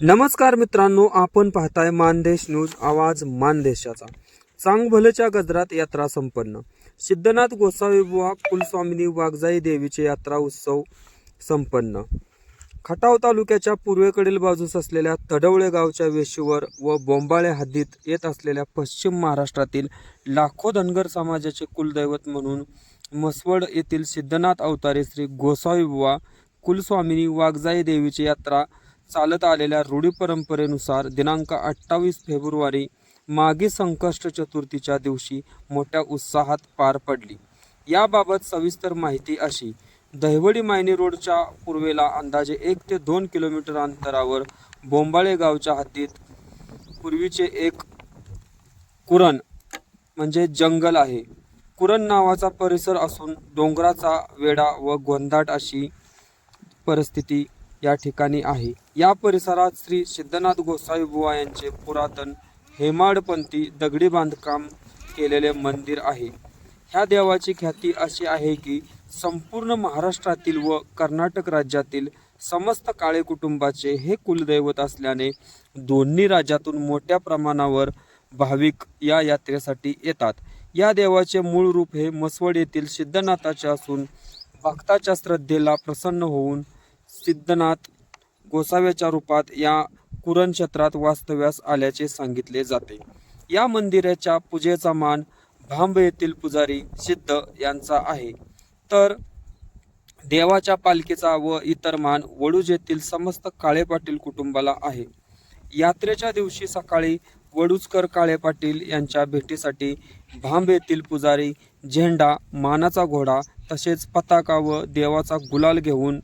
नमस्कार मित्रांनो आपण पाहताय मानदेश न्यूज आवाज मानदेशाचा. चांगभलच्या गजरात यात्रा संपन्न. सिद्धनाथ गोसावी बुवा कुलस्वामिनी वाघजाई देवीचे यात्रा उत्सव संपन्न. खटाव तालुक्याच्या पूर्वेकडील बाजूस असलेल्या तडवळे गावच्या वेशीवर व बोंबाळे हद्दीत येत असलेल्या पश्चिम महाराष्ट्रातील लाखो धनगर समाजाचे कुलदैवत म्हणून मसवड येथील सिद्धनाथ अवतारे श्री गोसावी बुवा कुलस्वामिनी वाघजाई देवीची यात्रा चालत आलेल्या रूढी परंपरेनुसार दिनांक अठ्ठावीस फेब्रुवारी मागी संकष्ट चतुर्थीच्या दिवशी मोठ्या उत्साहात पार पडली. याबाबत सविस्तर माहिती अशी. दहिवडी मायनी रोडच्या पूर्वेला अंदाजे एक ते दोन किलोमीटर अंतरावर बोंबाळे गावच्या हद्दीत पूर्वीचे एक कुरण म्हणजे जंगल आहे. कुरण नावाचा परिसर असून डोंगराचा वेढा व गोंधाट अशी परिस्थिती या ठिकाणी आहे. या परिसरात श्री सिद्धनाथ गोसावी बुवा यांचे पुरातन हेमाडपंथी दगडी बांधकाम केलेले मंदिर आहे. ह्या देवाची ख्याती अशी आहे की संपूर्ण महाराष्ट्रातील व कर्नाटक राज्यातील समस्त काळे कुटुंबाचे हे कुलदैवत असल्याने दोन्ही राज्यातून मोठ्या प्रमाणावर भाविक या यात्रेसाठी येतात. या देवाचे मूळ रूप हे मसवड येथील सिद्धनाथाचे असून भक्ताच्या श्रद्धेला प्रसन्न होऊन सिद्धनाथ गोसाव्याच्या रूपात या कुरण क्षेत्रात वास्तव्यास आल्याचे सांगितले जाते. या मंदिराच्या पूजेचा मान भांब येथील पुजारी सिद्ध यांचा आहे. तर देवाच्या पालखीचा व इतर मान वडूज येथील समस्त काळे पाटील कुटुंबाला आहे. यात्रेच्या दिवशी सकाळी वडूजकर काळे पाटील यांच्या भेटीसाठी भांब येथील पुजारी झेंडा मानाचा घोडा तसेच पताका व देवाचा गुलाल घेऊन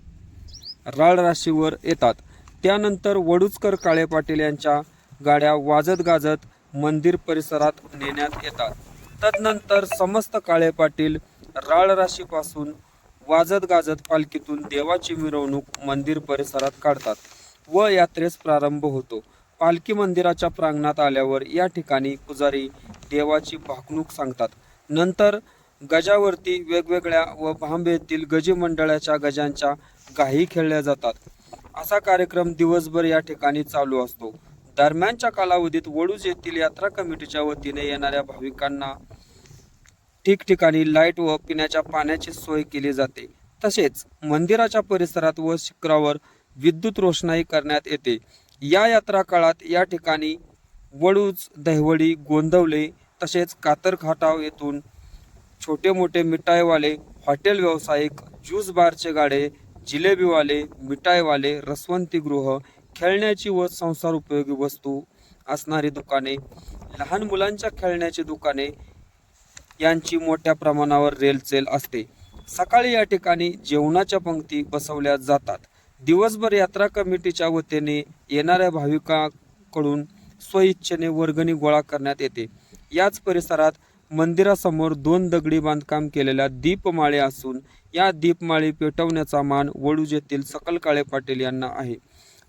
राळ राशीवर येतात. त्यानंतर वडूजकर काळे पाटील यांच्या गाड्या वाजत गाजत मंदिर परिसरात नेण्यात येतात. तदनंतर समस्त काळे पाटील राळ राशीपासून वाजत गाजत पालखीतून देवाची मिरवणूक मंदिर परिसरात काढतात व यात्रेस प्रारंभ होतो. पालखी मंदिराच्या प्रांगणात आल्यावर या ठिकाणी पुजारी देवाची भाकणूक सांगतात. नंतर गजावरती वेगवेगळ्या व भांबेतील येथील गजी मंडळाच्या गजांच्या गाही खेळल्या जातात. असा कार्यक्रम दिवसभर या ठिकाणी चालू असतो. दरम्यानच्या कालावधीत वडूज येथील यात्रा कमिटीच्या वतीने येणाऱ्या भाविकांना ठिकठिकाणी लाइट व पिण्याच्या पाण्याची सोय केली जाते. तसेच मंदिराच्या परिसरात व शिखरावर विद्युत रोषणाई करण्यात येते. या यात्रा काळात या ठिकाणी वडूज दहिवडी गोंदवले तसेच कातरखाटाव येथून छोटे मोठे मिठाईवाले हॉटेल व्यावसायिक ज्यूस बारचे गाडे जिलेबीवाले मिठाईवाले रसवंतीगृह खेळण्याची व संसार उपयोगी वस्तू असणारी दुकाने लहान मुलांच्या खेळण्याची दुकाने यांची मोठ्या प्रमाणावर रेलचेल असते. सकाळी या ठिकाणी जेवणाच्या पंक्ती बसवल्या जातात. दिवसभर यात्रा कमिटीच्या वतीने येणाऱ्या भाविकांकडून स्वइच्छेने वर्गणी गोळा करण्यात येते. याच परिसरात मंदिरासमोर दोन दगडी बांधकाम केलेल्या दीपमाळे असून या दीपमाळी पेटवण्याचा मान वडूज येथील सकल काळे पाटील यांना आहे.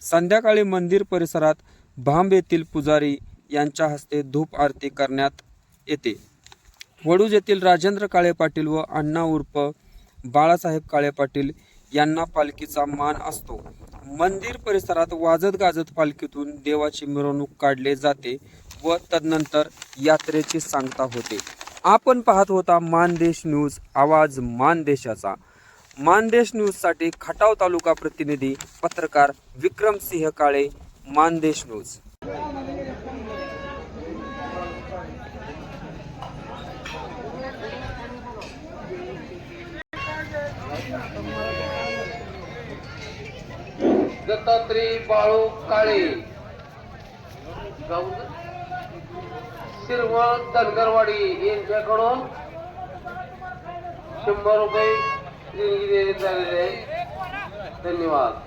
संध्याकाळी मंदिर परिसरात भांब येथील पुजारी यांच्या हस्ते धूप आरती करण्यात येते. वडूज येथील राजेंद्र काळे पाटील व अण्णा उर्फ बाळासाहेब काळे पाटील यांना पालखीचा मान असतो. मंदिर परिसरात वाजत गाजत पालखीतून देवाची मिरवणूक काढले जाते व तदनंतर यात्रेची सांगता होते. आपण पाहत होता मानदेश न्यूज आवाज मानदेशाचा. मानदेश न्यूजसाठी खटाव तालुका प्रतिनिधी पत्रकार विक्रमसिंह काळे मानदेश न्यूज. दत्तात्री बाळू काळे. सिरवण तनकरवाडी यांच्याकडून शंभर रुपये देणगी देण्यात आलेले आहे. धन्यवाद.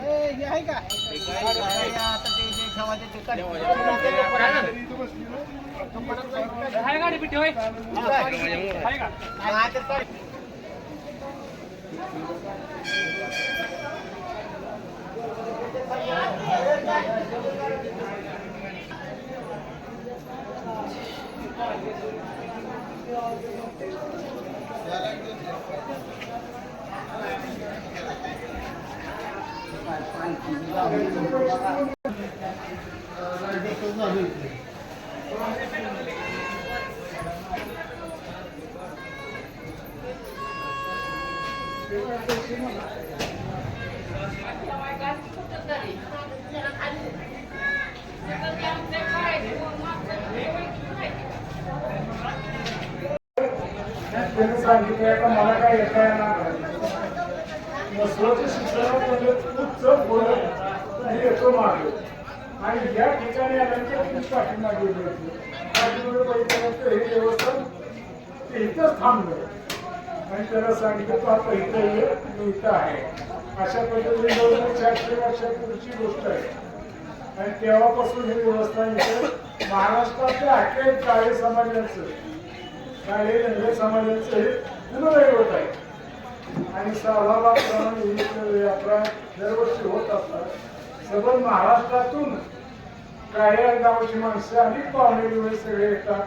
हे आहे का? गाडी पिठी होय Thank you. मला काय येता येणार मसवाच्या शिक्षणामध्ये उच्च बोलत आणि येतो मागे. आणि या ठिकाणी आल्यानंतर खूप पाठीमागे उभी होती पाठीमागे बघितल्यानंतर हे व्यवस्था ते इथंच थांबलं. आणि त्याला सांगितलं तू आता इथं ये मी इथं आहे. अशा पद्धतीने जवळजवळ चारशे वर्षापूर्वीची गोष्ट आहे. आणि तेव्हापासून ही व्यवस्था इथे महाराष्ट्रातल्या अखेर काळे समाजाचं काळे रंग समाजाचं हे पुनर्वैवत आहे. आणि सहभागाप्रमाणे ही यात्रा दरवर्षी होत असतात. सगळं महाराष्ट्रातून काही गावाची माणसं अनेक पाहुणे सगळे येतात.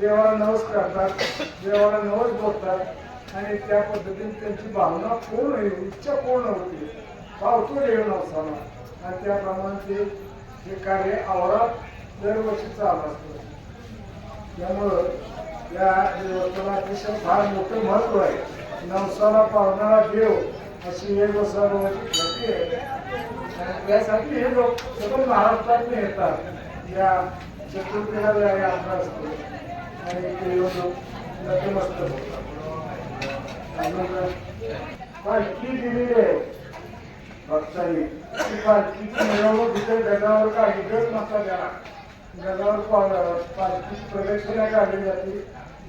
देवाला नवस करतात देवाला नवस बोलतात आणि त्या पद्धतीने त्यांची भावना पूर्ण होईल इच्छा पूर्ण होते. पावतो देव नवसाला. आणि त्याप्रमाणे ते हे कार्य आवरात दरवर्षी चालू असतं. त्यामुळं या देवस्थाना अतिशय फार मोठं महत्त्व आहे. नवसाला पावणारा देव अशी एक सर्वांची ख्याती आहे. त्यासाठी हे लोक सगळं महाराष्ट्रातून येतात. या चतुर्थीला या यात्रा असतो. आणि ते लोक नतमस्त होतात आणि दिलेली आहे. भक्तांनी. ती पालखीची मिरवणूक इथे जगावर काढली गज माता द्या. गजावर पालखी प्रदक्षिणा काढली जाते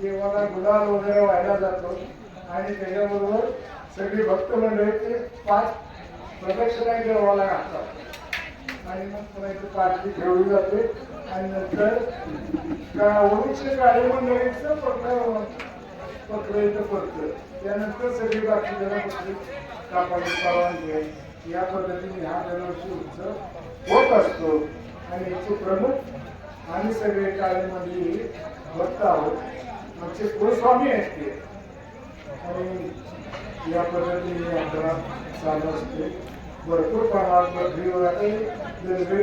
देवाला गुलाल वगैरे व्हायला जातो. आणि त्याच्याबरोबर सगळी भक्त मंडळी ते पाच प्रदक्षिणा देवाला घालतात आणि मग पुन्हा इथे पालखी ठेवली जाते. आणि नंतर का ओळीचे काळे पत्र पत्र इथं पडतं. त्यानंतर सगळी बाकी जरा पत्रिक परवानगी आहे या पद्धतीने हा दरवर्षी उत्सव होत असतो. आणि याचे प्रमुख आम्ही सगळे कार्यमंडळी भक्त आहोत. आमचे कुलस्वामी आहेत ते. आणि या पद्धतीने यात्रा चालू असते. भरपूर प्रमाणात बकरी वगैरे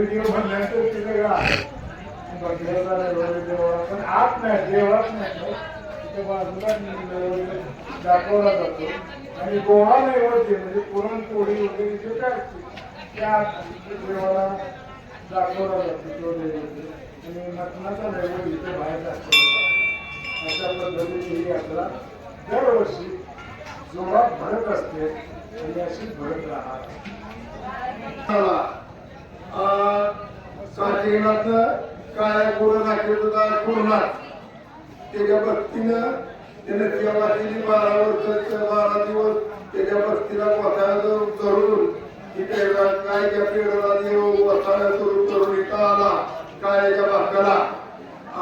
देव म्हणल्यानंतर ते वेगळा आहे. बकऱ्याचा नैवेद्य देवाला पण आत नाही देवळात नाही तिथे बाजूला दाखवला जातो. आणि गोळा नैवेद्य म्हणजे पुरणपोळी वगैरे जे काय असते त्या देवाला दाखवला जातो तो नैवेद्य आणि मटणाचा नैवेद्य इथे बाहेर दाखवला अशा पद्धतीने ही यात्रा दरवर्षी जोरात भरत असते आणि अशी भरत राहत. साठेनाथनं काळ्या दाखवत होता? कोरोनात त्याच्या भक्तीनं त्याने सेवा केली बारा वर्ष बारा दिवस त्याच्या भक्तीला पोथ्याला धरून काय त्या पेडला देव वसायला धरून धरून इथं आला. काळ्याच्या भागाला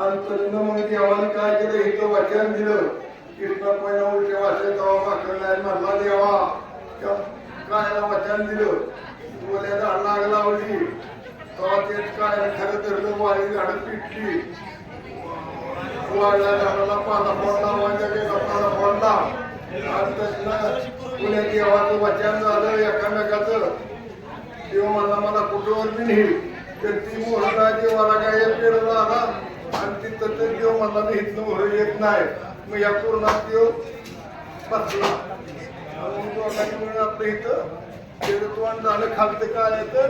आणि तरीनं मग देवाने काय केलं? इथं वचन दिलं. कृष्ण पहिला उलटे वाचले तेव्हा माकडला म्हणला देवा कायला वचन दिलं. बोल्या झाड लाग लावली. तेव्हा ते काय खरं तर वाळी झाडं पिटली. वाळल्या झाडाला पाला फोडला वाळल्या काही कपडाला फोडला. आणि तसलं पुण्या देवाचं वचन झालं एकामेकाचं. देव म्हणला मला कुठेवर बी नेईल तर ती मोहरा देवाला काय पेडला आला आणि तिथं तर देव म्हणला मी इथलं मोहर येत नाही. मग या पूर्णात देव बसला मग मिळून आपलं इथं. तेवढं तोंड झालं खालतं काय येतं.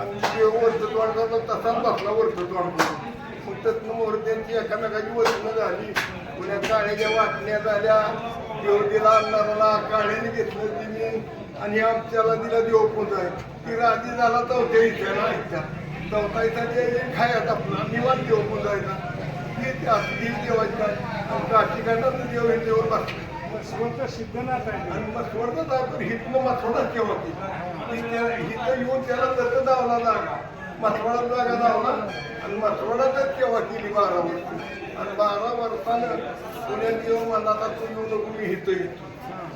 आणि जे वरचं तोंड झालं तसाच बसला वरचं तोंड करून मग त्यातनं मोहर त्यांची एकामेकाची वचनं झाली. पुण्या काळ्याच्या वाटण्या झाल्या. देव दिला अन्नाला काळ्याने घेतलं तिने. आणि आमच्याला दिला देव पुंजाय ती राजी झाला चौथ्या इथ्या ना इथ्या चौथा इथं जे खायत आपला निवांत देव पुंजायचा. ती ती देवाची आणि काठीकाठात देव हे देव बसले. स्वतः सिद्धनाथ आहे. आणि मग सोडतात आपण हितनं मथोडा केव्हा ती ती त्या- हिथं येऊन त्याला दत्त दावला जागा. मथोडा जागा दावला. आणि मथोडातच केव्हा केली बारा वर्ष. आणि बारा वर्षानं पुण्यात येऊन म्हणला आता तू येऊ नको मी हिथं येतो.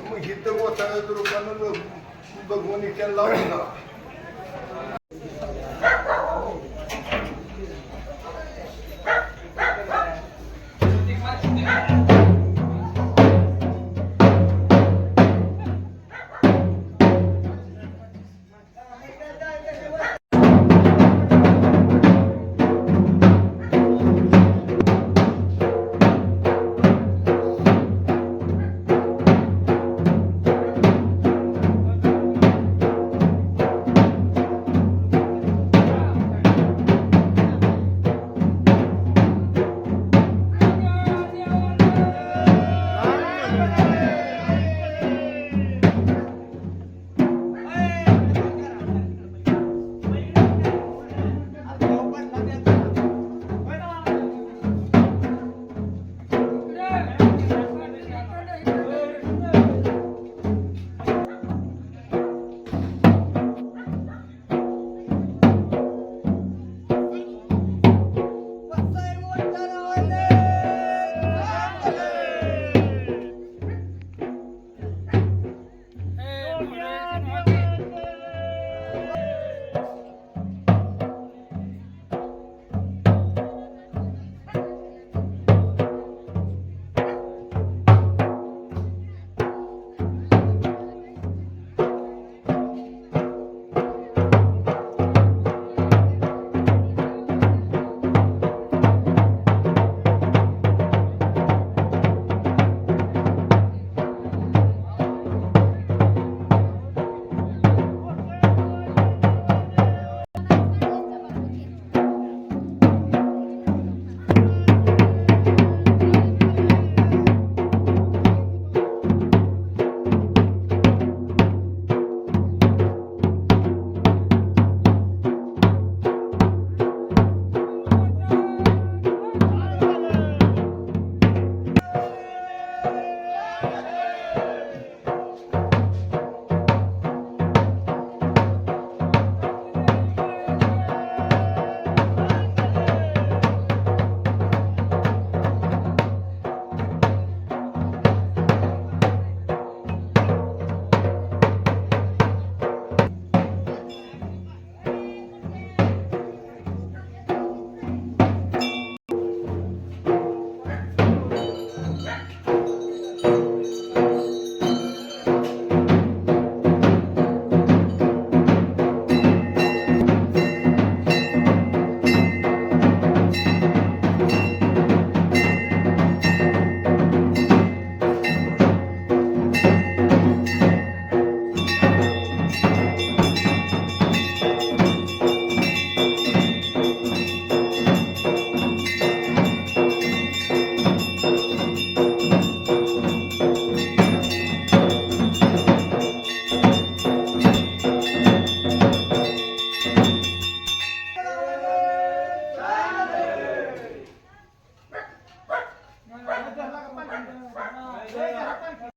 मग हिथं गोसाव्याच्या रूपानं बघून इथे लावून